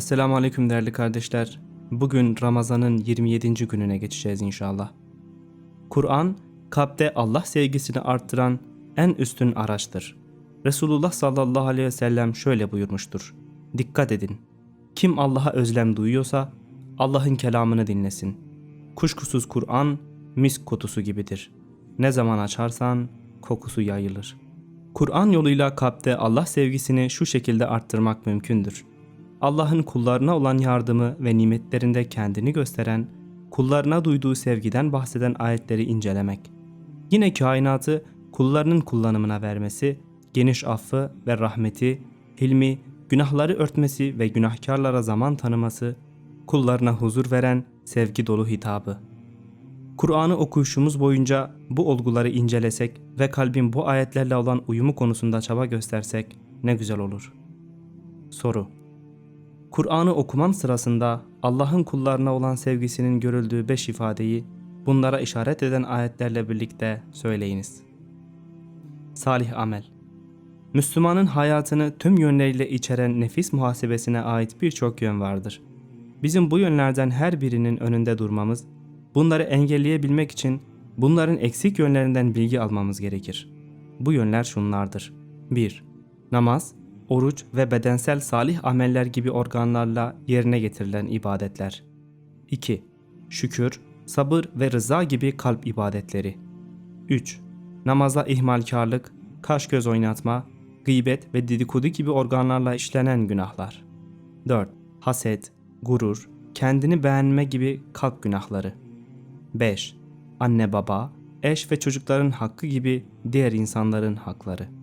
Esselamu Aleyküm değerli kardeşler. Bugün Ramazan'ın 27. gününe geçeceğiz inşallah. Kur'an, kalpte Allah sevgisini arttıran en üstün araçtır. Resulullah sallallahu aleyhi ve sellem şöyle buyurmuştur. Dikkat edin. Kim Allah'a özlem duyuyorsa Allah'ın kelamını dinlesin. Kuşkusuz Kur'an misk kutusu gibidir. Ne zaman açarsan kokusu yayılır. Kur'an yoluyla kalpte Allah sevgisini şu şekilde arttırmak mümkündür. Allah'ın kullarına olan yardımı ve nimetlerinde kendini gösteren, kullarına duyduğu sevgiden bahseden ayetleri incelemek. Yine kainatı kullarının kullanımına vermesi, geniş affı ve rahmeti, hilmi, günahları örtmesi ve günahkarlara zaman tanıması, kullarına huzur veren sevgi dolu hitabı. Kur'an'ı okuyuşumuz boyunca bu olguları incelesek ve kalbin bu ayetlerle olan uyumu konusunda çaba göstersek ne güzel olur. Soru Kur'an'ı okuman sırasında Allah'ın kullarına olan sevgisinin görüldüğü beş ifadeyi bunlara işaret eden ayetlerle birlikte söyleyiniz. Salih amel Müslümanın hayatını tüm yönleriyle içeren nefis muhasebesine ait birçok yön vardır. Bizim bu yönlerden her birinin önünde durmamız, bunları engelleyebilmek için bunların eksik yönlerinden bilgi almamız gerekir. Bu yönler şunlardır. 1. Namaz, oruç ve bedensel salih ameller gibi organlarla yerine getirilen ibadetler. 2. Şükür, sabır ve rıza gibi kalp ibadetleri. 3. Namaza ihmalkarlık, kaş göz oynatma, gıybet ve dedikodu gibi organlarla işlenen günahlar. 4. Haset, gurur, kendini beğenme gibi kalp günahları. 5. Anne baba, eş ve çocukların hakkı gibi diğer insanların hakları.